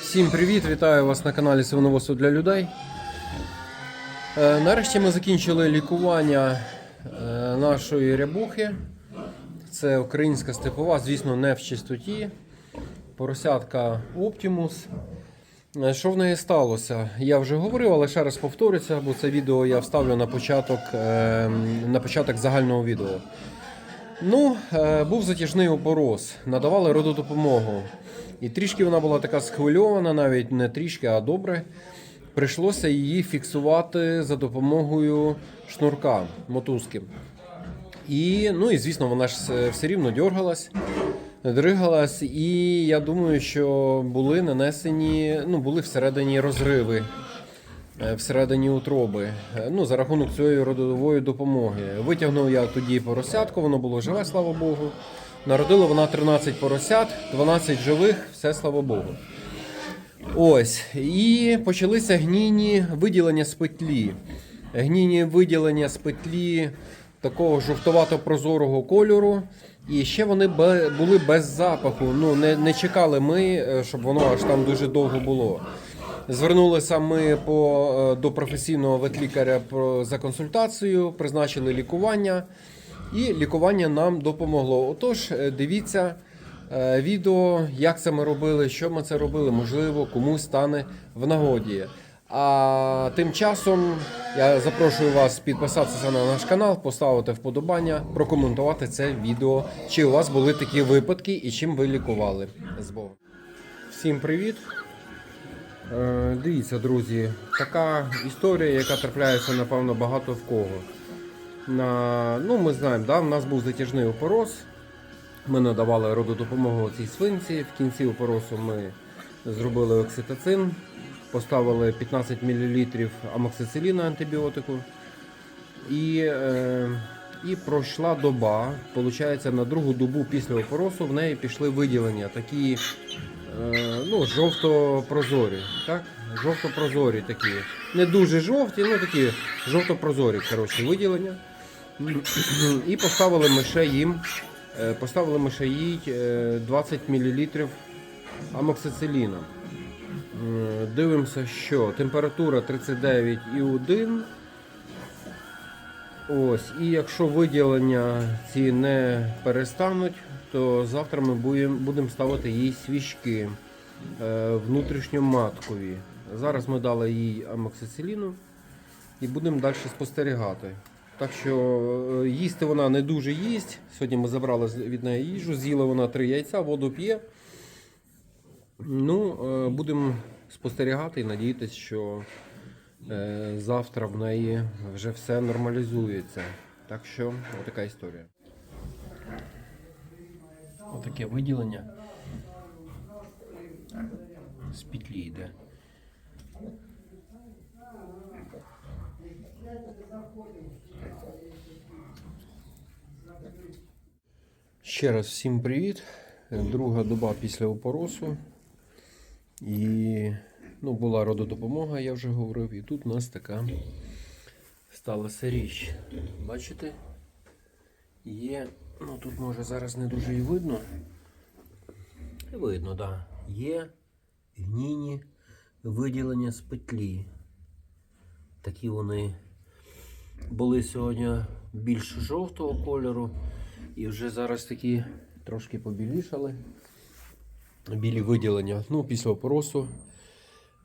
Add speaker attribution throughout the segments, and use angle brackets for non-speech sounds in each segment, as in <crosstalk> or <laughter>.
Speaker 1: Всім привіт! Вітаю вас на каналі Свиноводство для людей. Е, Нарешті ми закінчили лікування е, нашої рябухи. Це українська степова, звісно, не в чистоті. Поросятка Optimus. Е, Що в неї сталося? Я вже говорив, але ще раз повторюся, бо це відео я вставлю на початок, на початок загального відео. Ну, е, був затяжний опороз, надавали рододопомогу. І трішки вона була така схвильована, навіть не трішки, а добре. Прийшлося її фіксувати за допомогою шнурка мотузки. І, ну і звісно, вона ж все- рівно дергалась, дригалась, і я думаю, що були нанесені, ну, були всередині розриви всередині утроби. Е, Ну, за рахунок цієї родової допомоги. Витягнув я тоді поросятку, воно було живе, слава Богу. Народила вона 13 поросят, 12 живих, все слава Богу. Ось. І почалися гнійні виділення з петлі. Гнійні виділення з петлі такого жовтовато-прозорого кольору. І ще вони були без запаху. Ну, не, не чекали ми, е, щоб воно аж там дуже довго було. Звернулися ми по, е, до професійного ветлікаря за консультацією, призначили лікування, і лікування нам допомогло. Отож, е, дивіться е, відео, як це ми робили, що ми це робили, можливо, комусь стане в нагоді. А тим часом я запрошую вас підписатися на наш канал, поставити вподобання, прокоментувати це відео, чи у вас були такі випадки і чим ви лікували. З Богом. Всім привіт! Е, Дивіться, друзі, така історія, яка трапляється, напевно, багато в кого. На, ну, ми знаємо, да, в нас був затяжний опороз. Ми надавали рододопомогу цій свинці. В кінці опоросу ми зробили окситоцин, поставили 15 мл амоксициліна антибіотику. І, е, і пройшла доба. Получається, на другу добу після опоросу в неї пішли виділення. Такі ну, жовто-прозорі. Так? Жовто-прозорі такі. Не дуже жовті, ну такі жовто-прозорі коротше, виділення. <clears throat> І поставили ми ще їм, е, поставили ми ще їй е, 20 мл амоксициліна. Е, Дивимося, що температура 39,1. Ось, і якщо виділення ці не перестануть, то завтра ми будемо будем ставити їй свічки е, внутрішньоматкові. Зараз ми дали їй амоксициліну і будемо далі спостерігати. Так що е, їсти вона не дуже їсть. Сьогодні ми забрали від неї їжу, з'їла вона три яйця, воду п'є. Ну, е, будемо спостерігати і надіятися, що завтра в неї вже все нормалізується. Так що, така історія. Отаке виділення з петлі йде. Ще раз всім привіт. Друга доба після опоросу. І ну, була рододопомога, я вже говорив. І тут у нас така сталася річ. Бачите? Є, ну тут може зараз не дуже і видно. Видно, так. Да. Є гнійні виділення з петлі. Такі вони були сьогодні більш жовтого кольору. І вже зараз такі трошки побілішали. Білі виділення. Ну, після опоросу.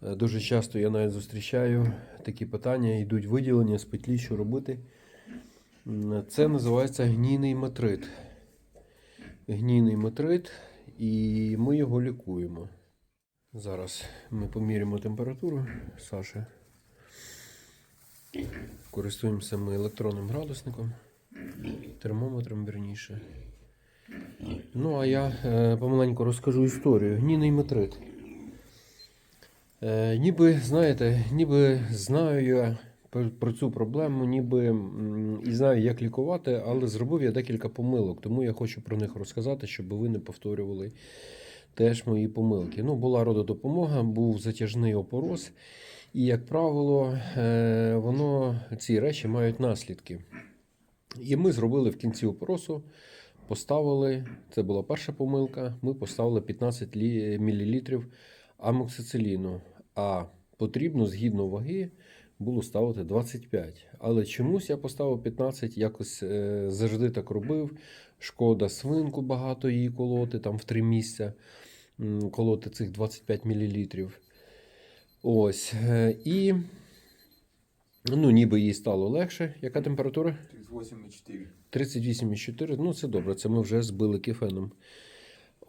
Speaker 1: Е, Дуже часто я навіть зустрічаю такі питання, йдуть виділення з петлі, що робити. Це називається гнійний метрит. Гнійний метрит, і ми його лікуємо. Зараз ми поміряємо температуру Саші. Користуємося ми електронним градусником, термометром верніше. Ну, а я е, помаленьку розкажу історію. Гнійний метрит. Е, ніби, знаєте, ніби знаю я про- цю проблему, ніби і знаю, як лікувати, але зробив я декілька помилок, тому я хочу про них розказати, щоб ви не повторювали теж мої помилки. Ну, була рододопомога, був затяжний опороз, і, як правило, е, воно, ці речі мають наслідки. І ми зробили в кінці опоросу поставили, це була перша помилка, ми поставили 15 лі- мл амоксициліну, а потрібно згідно ваги було ставити 25. Але чомусь я поставив 15, якось е, завжди так робив. Шкода свинку багато її колоти, там в три місця колоти цих 25 мл. Ось. е, І ну, ніби їй стало легше. Яка температура?
Speaker 2: 38,4.
Speaker 1: 38,4. Ну, це добре, це ми вже збили кефеном.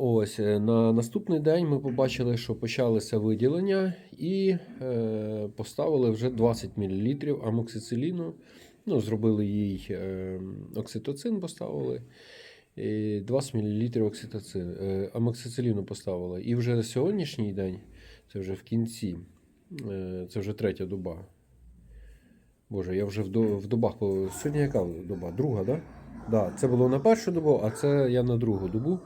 Speaker 1: Ось е, на наступний день ми побачили, що почалися виділення, і е, поставили вже 20 мл амоксициліну. Ну, зробили їй е, окситоцин, поставили. І 20 мл окситоцин, е, амоксициліну поставили. І вже на сьогоднішній день, це вже в кінці, е, це вже третя доба. Боже, я вже в, до, в добах. Сьогодні яка доба? Друга, так? Да? Да, це було на першу добу, а це я на другу добу.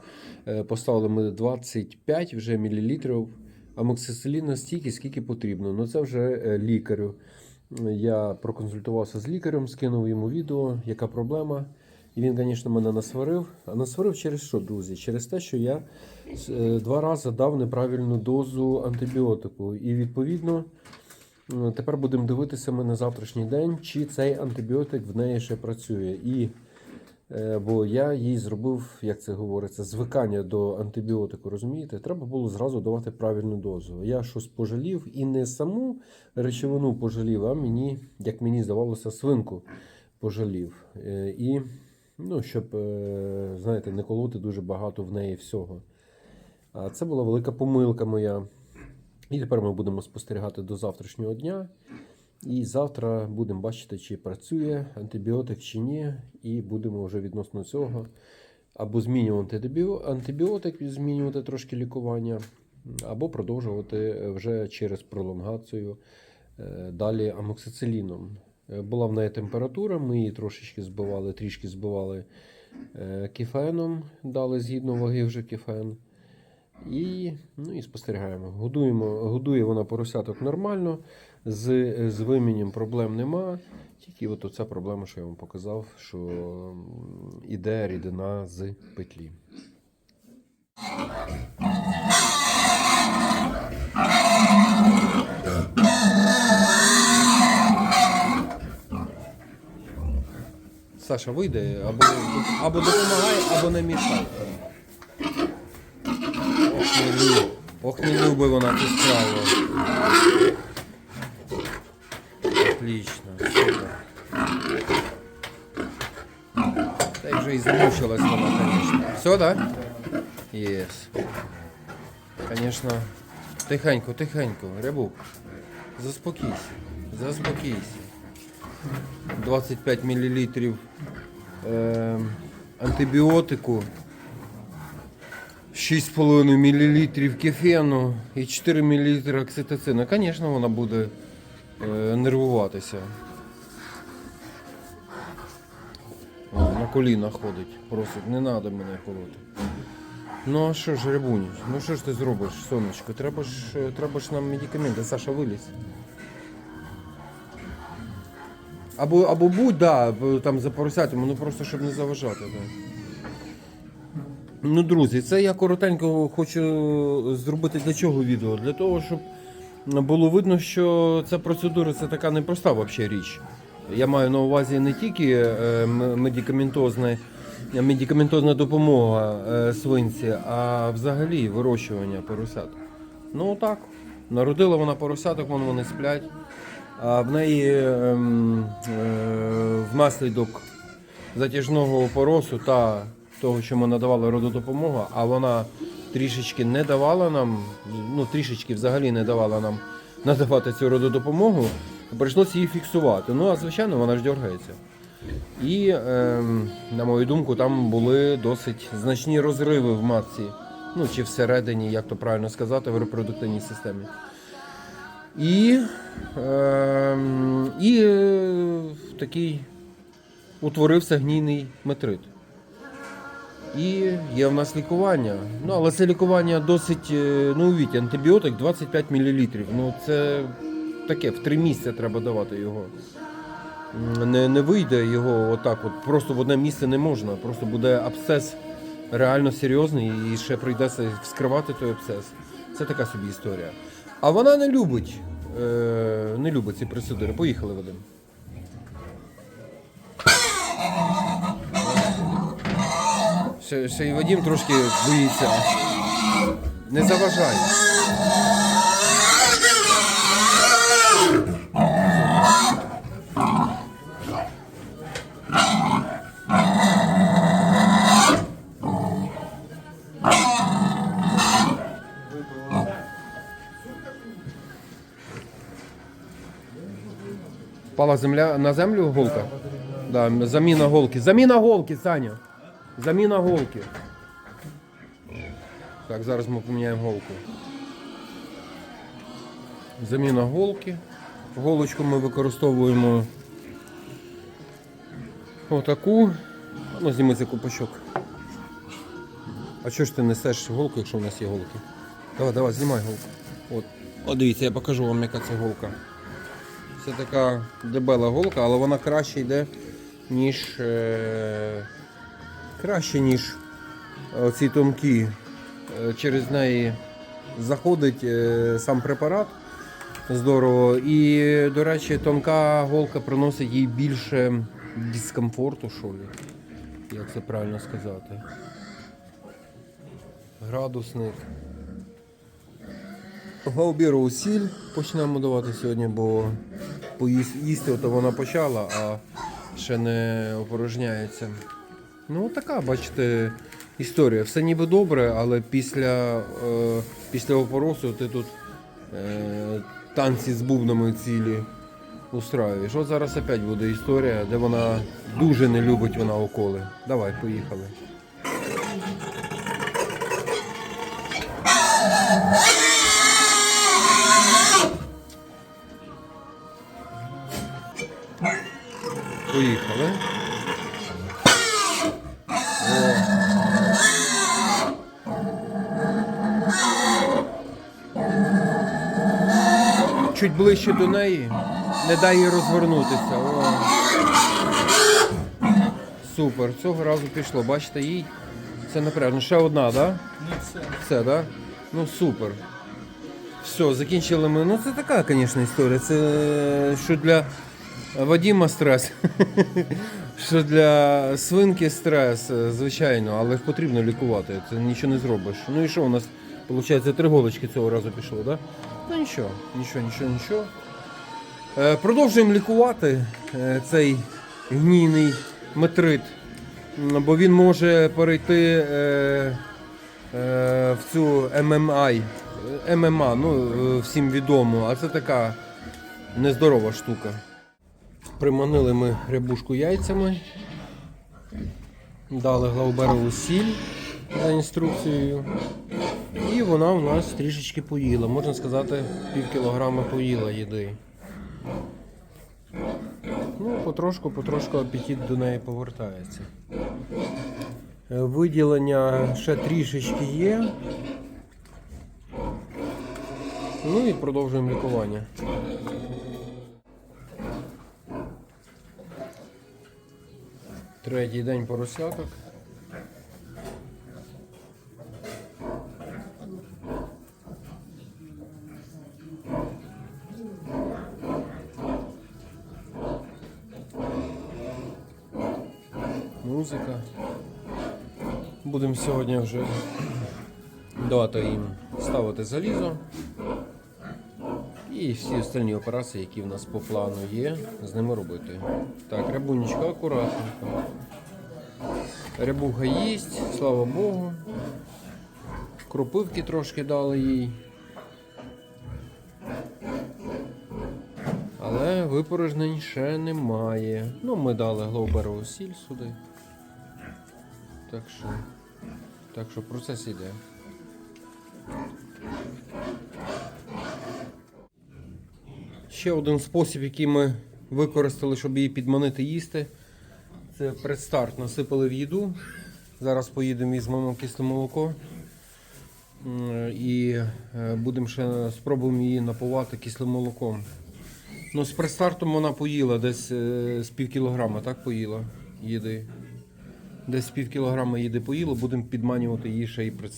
Speaker 1: Е, Поставили ми 25 вже мілілітрів амоксициліна стільки, скільки потрібно. Ну це вже е, лікарю. Я проконсультувався з лікарем, скинув йому відео, яка проблема. І він, звісно, мене насварив. А насварив через що, друзі? Через те, що я е, два рази дав неправильну дозу антибіотику. І відповідно. Тепер будемо дивитися ми на завтрашній день, чи цей антибіотик в неї ще працює. І, бо я їй зробив, як це говориться, звикання до антибіотику, розумієте? Треба було зразу давати правильну дозу. Я щось пожалів і не саму речовину пожалів, а мені, як мені здавалося, свинку пожалів. Е, І, ну, щоб, е, знаєте, не колоти дуже багато в неї всього. А це була велика помилка моя. І тепер ми будемо спостерігати до завтрашнього дня. І завтра будемо бачити, чи працює антибіотик чи ні. І будемо вже відносно цього або змінювати антибіотик, змінювати трошки лікування, або продовжувати вже через пролонгацію е, далі амоксициліном. Е, Була в неї температура, ми її трошечки збивали, трішки збивали е, кефеном, дали згідно ваги вже кефен. І, ну, і спостерігаємо. Годуємо, годує вона поросяток нормально, з, з вимінням проблем нема. Тільки от оця проблема, що я вам показав, що іде рідина з петлі. Саша, вийде або, або допомагай, або не мішай. Ох, не люб- Ох, не любить вона цю справу. Отлично. Та й вже і замучилась. Все, да? Єс. Конечно. Тихенько, тихенько, рябук. Заспокійся, заспокійся. 25 мл е, антибіотику. 6,5 мл кефену і 4 мл окситоцину. Звісно, вона буде нервуватися. О, на колінах ходить, просить, не треба мене колоти. Ну а що ж, Рябуніч, ну що ж ти зробиш, сонечко? Треба ж, е, треба ж нам медикаменти. Саша, вилізь. Або, або будь, да, там за поросятами, ну просто щоб не заважати. Да. Ну, друзі, це я коротенько хочу зробити для чого відео? Для того, щоб було видно, що ця процедура це така непроста вообще річ. Я маю на увазі не тільки е, медикаментозне, медикаментозна допомога е, свинці, а взагалі вирощування поросят. Ну так. Народила вона поросяток, вон вони сплять. А в неї ем, е, внаслідок затяжного поросу та того, що ми надавали рододопомогу, а вона трішечки не давала нам, ну трішечки взагалі не давала нам надавати цю рододопомогу, прийшлося її фіксувати. Ну, а звичайно, вона ж дергається. І, ем, на мою думку, там були досить значні розриви в матці. Ну, чи всередині, як то правильно сказати, в репродуктивній системі. І, ем, і е, такий утворився гнійний метрит. І є в нас лікування. Ну, але це лікування досить, е, ну, увіть, антибіотик 25 мл. Ну, це таке, в три місяці треба давати його. Не, не вийде його отак, от, просто в одне місце не можна. Просто буде абсцес реально серйозний і ще прийдеться вскривати той абсцес. Це така собі історія. А вона не любить, е, не любить ці процедури. Поїхали, Вадим. Ще, ще і Вадим трошки боїться. Не заважай. Впала земля на землю голка? Да, заміна голки. Заміна голки, Саня. Заміна голки. Так, зараз ми поміняємо голку. Заміна голки. Голочку ми використовуємо отаку. Ну, зніми цей купачок. А чого ж ти несеш голку, якщо в нас є голки? Давай, давай, знімай голку. От. От дивіться, я покажу вам, яка це голка. Це така дебела голка, але вона краще йде, ніж. Е... краще, ніж оці тонкі. Е, Через неї заходить е, сам препарат здорово. І, до речі, тонка голка приносить їй більше дискомфорту, що ли. Як це правильно сказати. Градусник. Гаубіру сіль почнемо давати сьогодні, бо поїс- їсти то вона почала, а ще не опорожняється. Ну, така, бачите, історія. Все ніби добре, але після, е, після опоросу ти тут е, танці з бубнами цілі устраюєш. От зараз опять буде історія, де вона дуже не любить вона уколи. Давай, поїхали. Чуть ближче до неї. Не дай їй розвернутися. О. Супер, цього разу пішло. Бачите, їй це напряжно. Ще одна, так? Да? Все, так? Да? Ну супер. Все, закінчили ми. Ну це така, звісно, історія. Це що для Вадима стрес. <laughs> що для свинки стрес, е, звичайно, але ж потрібно лікувати. Це нічого не зробиш. Ну і що у нас, виходить, три голочки цього разу пішло, так? Да? Ну нічого, нічого, нічого, нічого. Е, Продовжуємо лікувати е, цей гнійний метрит, бо він може перейти е, е, в цю ММА, е, ММА, ну е, всім відомо, а це така нездорова штука. Приманили ми рябушку яйцями, дали глауберову сіль за інструкцією. І вона у нас трішечки поїла. Можна сказати, пів кілограма поїла їди. Ну, потрошку, потрошку апетит до неї повертається. Е, Виділення ще трішечки є. Ну і продовжуємо лікування. Третій день поросяток. Музика. Будемо сьогодні вже давати їм ставити залізо. І всі остальні операції, які в нас по плану є, з ними робити. Так, рябунечка акуратненько. Рябуха їсть, слава Богу. Кропивки трошки дали їй. Але випорожнень ще немає. Ну, ми дали глоуберову сіль сюди. Так що, так що процес іде. Ще один спосіб, який ми використали, щоб її підманити їсти. Це предстарт насипали в їду. Зараз поїдемо візьмемо кисле молоко. І е, будемо ще спробуємо її напувати кислим молоком. Ну, з предстартом вона поїла десь е, з пів кілограма, так поїла їди. Десь пів кілограма їди поїло, будемо підманювати її ще і перед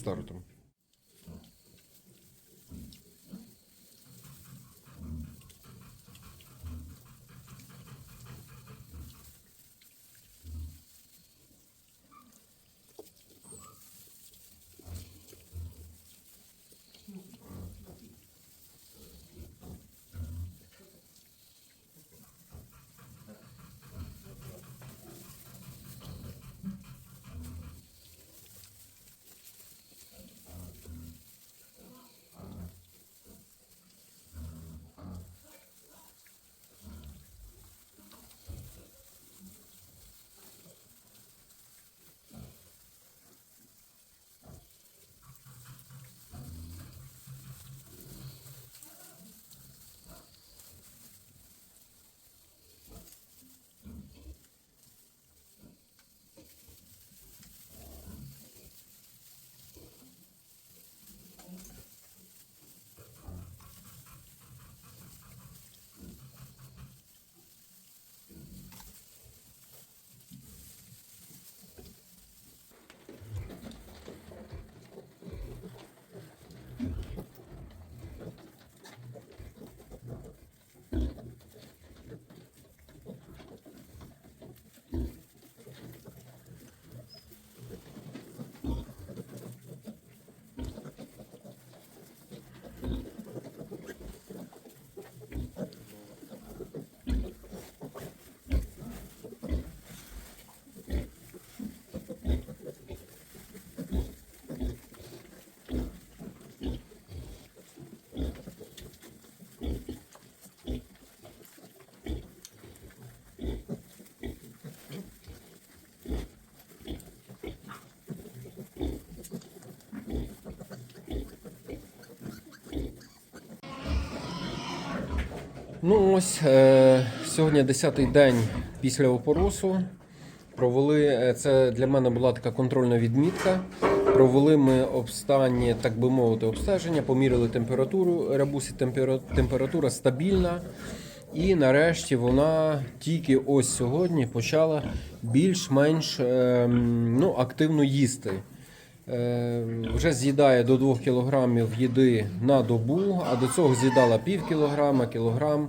Speaker 1: Ну ось е, сьогодні 10-й день після опоросу. Провели е, це для мене була така контрольна відмітка. Провели ми останнє, так би мовити, обстеження, поміряли температуру темпера- температура стабільна. І нарешті вона тільки ось сьогодні почала більш-менш е, ну, активно їсти. Е, вже з'їдає до 2 кг їди на добу, а до цього з'їдала пів кілограма, кілограм.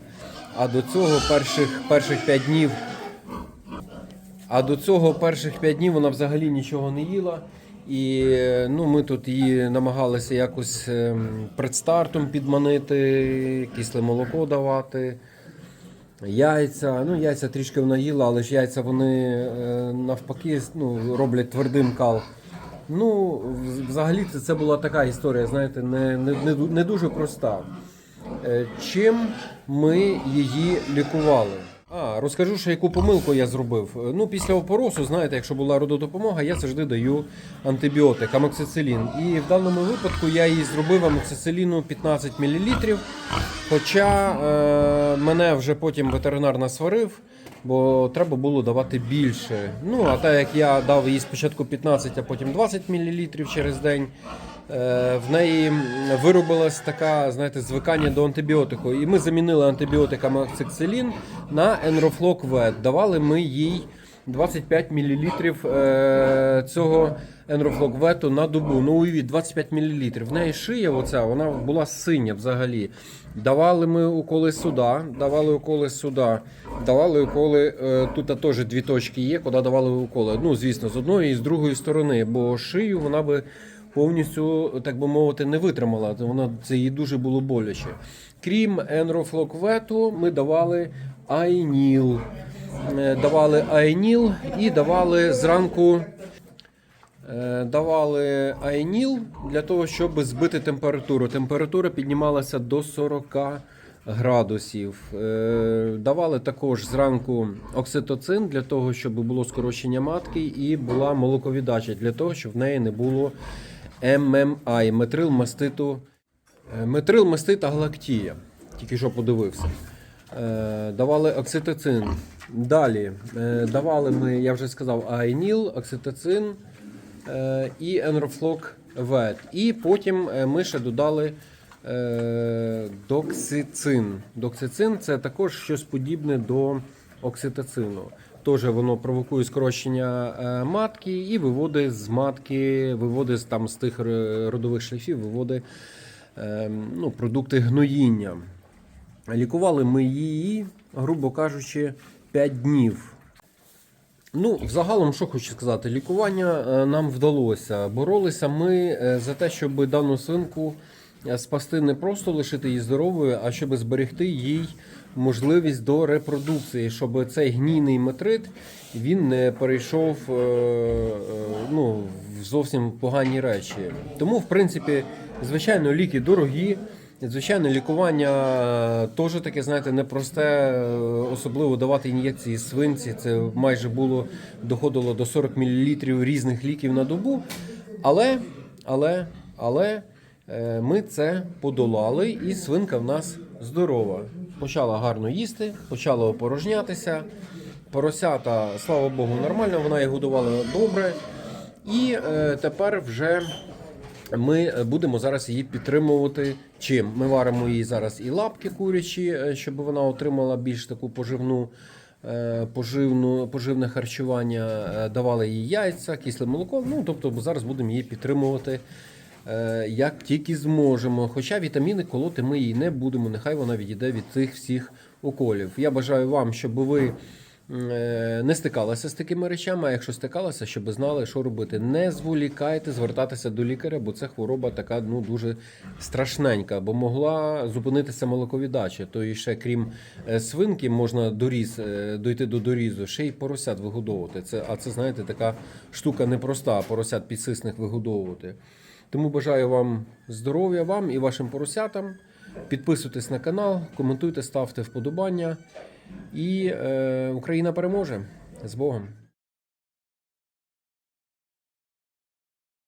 Speaker 1: А до цього перших, перших 5 днів. А до цього перших 5 днів вона взагалі нічого не їла. І ну, ми тут її намагалися якось ем, перед стартом підманити, кисле молоко давати. Яйця, ну яйця трішки вона їла, але ж яйця вони е, навпаки ну, роблять твердим кал. Ну, взагалі це, була така історія, знаєте, не, не, не, не дуже проста. Е, Чим ми її лікували? А, розкажу, що яку помилку я зробив. Е, Ну, після опоросу, знаєте, якщо була рододопомога, я завжди даю антибіотик, амоксицилін. І в даному випадку я їй зробив амоксициліну 15 мл. Хоча е, мене вже потім ветеринар насварив, бо треба було давати більше. Ну, а так як я дав їй спочатку 15, а потім 20 мл через день. Е, В неї виробилась така, знаєте, звикання до антибіотику. І ми замінили антибіотиками амоксицилін на Енрофлок Вет. Давали ми їй 25 мл цього Енрофлок Вету на добу. Ну, уявіть, 25 мл. В неї шия, оця, вона була синя взагалі. Давали ми уколи сюди, давали уколи сюди, давали уколи. е, Тут теж дві точки є, куди давали уколи. Ну, звісно, з одної і з другої сторони, бо шию вона би повністю, так би мовити, не витримала. Вона це їй дуже було боляче. Крім енрофлоквету, ми давали айніл. Е, Давали айніл і давали зранку. Е, Давали айніл для того, щоб збити температуру. Температура піднімалася до 40 градусів. Е, Давали також зранку окситоцин для того, щоб було скорочення матки, і була молоковіддача для того, щоб в неї не було ММА, метрил маститу, е, метрил мастита галактія. Тільки що подивився. Е, Давали окситоцин. Далі е, давали ми, я вже сказав, айніл, окситоцин е, і енрофлок вет. І потім ми ще додали доксицин. Доксицин це також щось подібне до окситоцину. теж воно провокує скорочення матки і виводить з матки, виводить там з тих родових шлейфів, виводить е, ну, продукти гноїння. Лікували ми її, грубо кажучи, 5 днів. Ну, взагалом, що хочу сказати, лікування е, нам вдалося. Боролися ми е, за те, щоб дану свинку е, спасти не просто лишити її здоровою, а щоб зберегти їй можливість до репродукції, щоб цей гнійний метрит він не перейшов ну, в зовсім погані речі. Тому, в принципі, звичайно, ліки дорогі. Звичайно, лікування теж таке, знаєте, непросте, е, особливо давати ін'єкції свинці. Це майже було доходило до 40 мл різних ліків на добу. Але, але, але е, ми це подолали, і свинка в нас здорова. Почала гарно їсти, почала опорожнятися. Поросята, слава Богу, нормально, вона їх годувала добре. І е, тепер вже ми е, будемо зараз її підтримувати. Чим? Ми варимо їй зараз і лапки курячі, е, щоб вона отримала більш таку поживну. е, Поживну, поживне харчування, давали їй яйця, кисле молоко. Ну тобто зараз будемо її підтримувати як тільки зможемо. Хоча вітаміни колоти ми їй не будемо. Нехай вона відійде від цих всіх уколів. Я бажаю вам, щоб ви не стикалися з такими речами, а якщо стикалися, щоб знали, що робити. Не зволікайте звертатися до лікаря, бо це хвороба така ну дуже страшненька, бо могла зупинитися молоковіддача. То і ще крім е, свинки можна доріз, е, дойти до дорізу, ще й поросят вигодовувати. Це, а це знаєте, така штука непроста, поросят підсисних вигодовувати. Тому бажаю вам здоров'я вам і вашим поросятам. Підписуйтесь на канал, коментуйте, ставте вподобання. І е, Україна переможе з Богом.